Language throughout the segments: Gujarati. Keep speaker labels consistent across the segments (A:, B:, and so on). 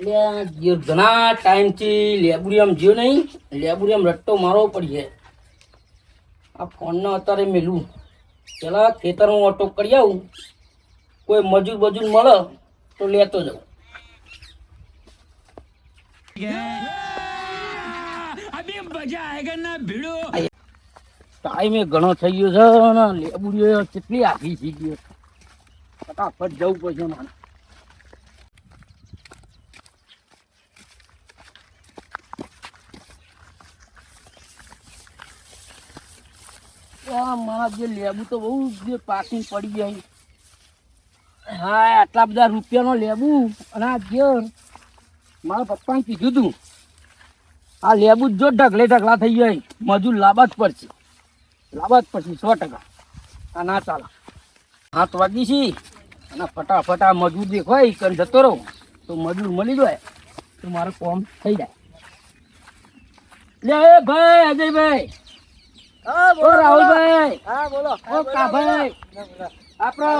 A: એટલે ઘણા ટાઈમથી લેબુરિયમ જ્યો નહીં લેબુરિયમ રટ્ટો મારવો પડીએ આ ફોનને અત્યારે મેલું પેલા ખેતરમાં ઓટો કરી આવું, કોઈ મજૂર બજૂર મળે તો લેતો જાઉં. ટાઈમે ઘણો થઈ ગયો છે લેબુરીઓ કેટલી આખી થઈ ગયો ફટાફટ જવું પડશે મારે. મારા જે લેબુ તો બહુ જે પાકી પડી જાય હા, આટલા બધા રૂપિયાનો લેબુ અને આ જે મારા પપ્પાને કીધું તું, આ લેબુ જો ઢગલે ઢગલા થઈ જાય, મજૂર લાવવા જ પડશે. લાવવા જ પડશે, સો ટકા. આ ના ચાલે. હાથ વાગી છે અને ફટાફટ આ મજૂર દેખાય કરીને જતો રહો. તો મજૂર મળી જાય, તો મારું કોમ થઈ જાય. લે ભાઈ, અજયભાઈ. ઓ રાહુલભાઈ
B: હા બોલો.
A: ઓ કાભાઈ. આપણો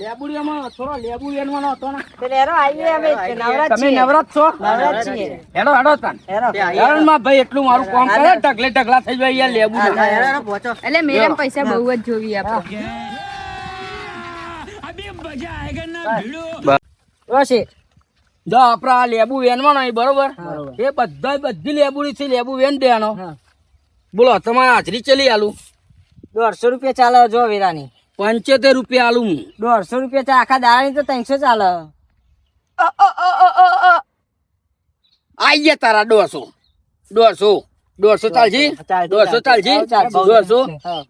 A: લેબુડિયામાં થોડો લેબુ હતો ને.
B: પેલે હેરો આવીએ અમે નવરાત
A: તમે નવરાત છો?
B: નવરાત છીએ.
A: હેડો હેડો તાન.
B: હેરો
A: હેડોમાં ભાઈ એટલું મારું કામ કરે ઢગલે ઢગલા થઈ જાય યાર લેબુ
B: પહોંચો.
C: એટલે મેડમ પૈસા બહુ જ જોવી આપણે
B: રોશી
A: જો આપડે આ લેબુ વેનમાં અહીં બરોબર એ બધા બધી લેબુડી છે લેબુ વેન દેવાનો બોલો તમારે હાજરી ચલી આલું.
B: દોઢસો રૂપિયા ચાલે જો વેરાની.
A: પંચોતેર રૂપિયા આલું હું.
B: દોઢસો રૂપિયા ચાલે આખા દાડાની તો ત્રણસો ચાલે.
A: આઈ ગયા તારા દોઢસો. દોઢસો. દોઢસો ચાલજી?
B: ચાલશે,
A: દોઢસો
B: ચાલશે.
A: દોઢસો.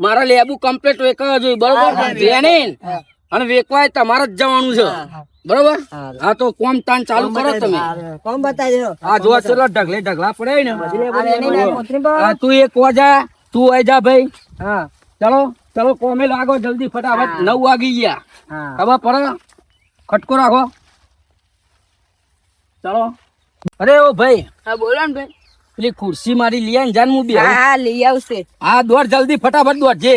A: મારા લેબુ કમ્પ્લીટ વેકવા જોઈએ બરોબર? અને વેકવાય તમારે જ જવાનું છે. બરોબર?
B: હા.
A: તો કોમ તાન ચાલુ કરો તમે.
B: કોમ બતાવી દો.
A: આ જો ચલો ઢગલે ઢગલા પડે ને.
B: પર.
A: તું એક વાજા તું આઈ જા ભાઈ.
B: હા.
A: ચલો ચલો કોમે લાગો જલ્દી ફટાફટ. નવ વાગી ગયા.
B: હા.
A: ખબર પડે? ખટકો રાખો. ચલો. અરે ઓ ભાઈ.
C: હા બોલો ને ભાઈ.
A: પેલી ખુરશી મારી લઈ આવીને જાન હું બે.
C: હા હા લઈ આવશે.
A: હા દોડ જલ્દી ફટાફટ દોડ જે.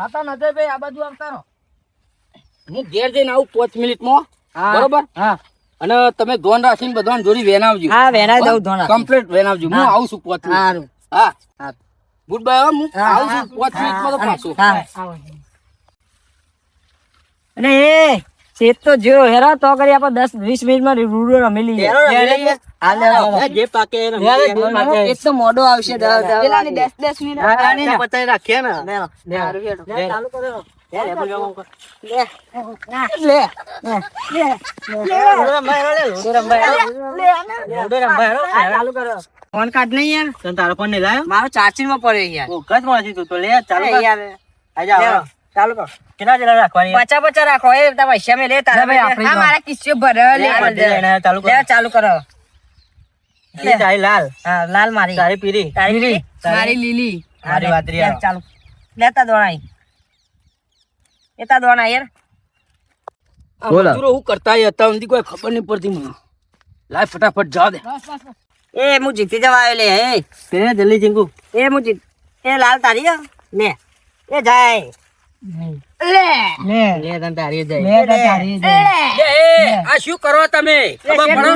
A: ખાતા નથી ભાઈ આ બાજુ આવતા રહો. હું ઘેર જઈને આવું પાંચ મિનિટમાં
B: હા.
A: બરોબર?
B: હા.
A: અને તમે ધોન રાખીને બધાને જોડી વેનાવજો.
B: હા વેના દઉં ધોન
A: કમ્પ્લીટ વેનાવજો. હું આવું છું પાંચ મિનિટ.
B: સારું.
A: હા.
B: હા.
A: ગુડ બાય હું આવું છું પાંચ મિનિટમાં તો પાછું.
B: હા. અને એ! શેત તો જો હેરા તો કરી આપણે દસ વીસ મિનિટમાં રૂડો રમી લઈએ
A: જે પાકે
B: તો મોડો આવશે
C: દસ દસ મિનિટ
A: રાખીએ ને
B: ચાલુ કરો. ફોન કાઢ નહીં યાર
A: તારો ફોન નહીં લાયો
B: મારો ચાર્જિંગમાં પડ્યો યાર
A: તું તો લે ચાલુ આજા
B: ચાલુ કરો
A: કેટલા જેલા રાખવાની?
B: પચા પચા રાખો એ તારા પૈસા મે લે તારા
A: ભાઈ. આપણે
C: આ મારા કિસ્સો ભરે લે
B: લે,
A: ચાલુ
B: લે, ચાલુ કરો. લે.
A: તારી લાલ.
B: હા લાલ મારી.
A: તારી પીરી.
B: તારી પીરી?
C: મારી લીલી.
A: મારી આવો.
B: ચાલુ. લેતા દોણાઈ એતા દોણા યાર.
A: મજૂરો હું કરતા હતા કોઈ ખબર નહીં પડતી મને. લાય ફટાફટ જા દે.
B: એ હું જીતી જવા આવ્યો લે એ
A: તે જલ્દી ચીંકુ
B: એ હું જીત એ લાલ તારી? લે. એ જાય.
C: લે.
B: લે.
A: લે તને તારી જાય.
B: લે તારી
A: એ આ શું કરો તમે? ખબર પડો?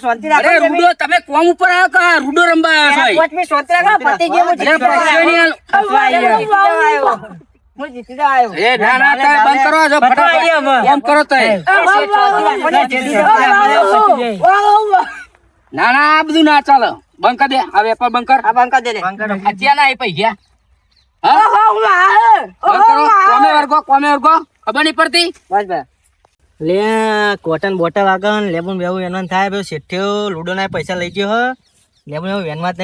B: શાંતિ
A: અરે
B: રાખો
A: રૂડો તમે કોમ ઉપર આવ્યો કે આ રૂડો રંબા આવ્યો છો?
B: શાંતિ રાખો પતિ ગયો હું
A: અરે
B: જીતી જવા આવ્યો. હું જીતી જવા આવ્યો. હું જીતી જવા આવ્યો
A: એ ના બંધ કરો છો ફટાફટ. કોમ કરો તઈ ના ના આ બધું ના ચાલો. બંકર દે. હવે વેપાર બંધ કર.
B: આ બંધ કરી દે. લે.
A: અત્યારે ના પૈસા.
D: લુડો ના પૈસા લઈ ગયો હો. વેનમાં જ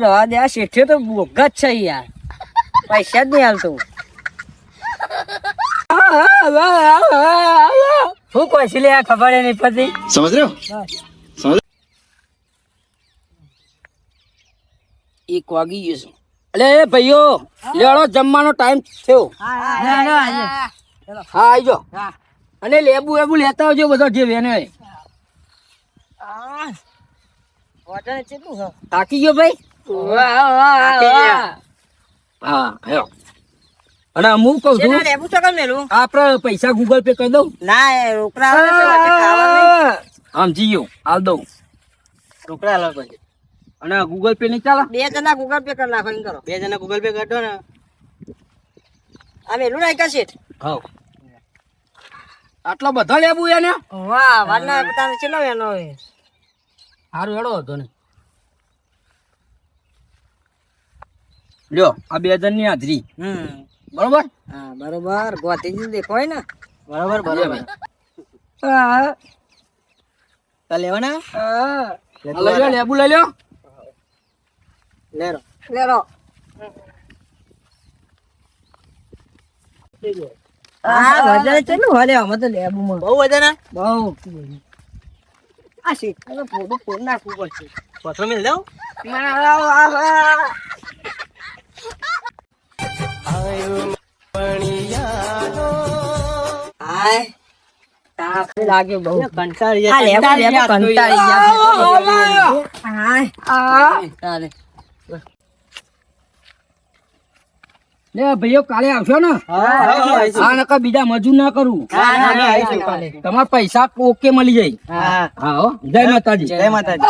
B: રવા દે આ શેઠ્યો તો ભોગ છે યાર. પૈસા જ નહીં આવતો શું કહે છે લે ખબર નહીં પડતી.
A: એક વાગી ગયો છે. અલે ભાઈઓ લેડો જમવાનો ટાઈમ થયો. હા આવજો અને લેબુ એબુ લેતા આવજો બધો જે વેને થાકી ગયો ભાઈ? હા હેલો. અને હું કહું છું આપણે પૈસા ગૂગલ પે કરી દઉં.
B: ના રોકડા
A: સમજી જીયો હાલ દઉં.
D: રોકડા
A: અને ગૂગલ પે નહીં ચાલે?
B: બે જણા ગૂગલ પે કરી નાખો એમ કરો.
D: બે જણા ગૂગલ પે કરો ને.
B: આ વેલું નાખ્યા છે.
A: હા આટલો બધો લેવું એને
B: વાહ વારના પોતાને ચેલો એનો
A: સારું હેડો હતો ને લ્યો આ બે જણની હાજરી.
B: હમ.
A: બરોબર?
B: હા બરોબર. ગોતીજી હોય ને.
D: બરોબર બરોબર.
B: હા.
D: તો લેવાના?
B: હા.
A: લઈ લો લેબુ લઈ લો
D: લેરો
B: લેરો હા વજન કેટલું હોય અમે તો લેબુમાં.
D: બહુ વજન
B: બહુ. આ શેઠ ફોટો ફોન નાખવું પડશે.
D: પથરો મિલ દઉં?
B: લાગે બહુ
D: કંટાળી
B: આ કંટાળી ગયા હાય
A: ચાલે લે ભાઈઓ કાલે આવશો ને? હા નકર બીજા મજૂર ના કરું. તમારા પૈસા ઓકે મળી જાય. હા. હા જય માતાજી.
D: જય માતાજી.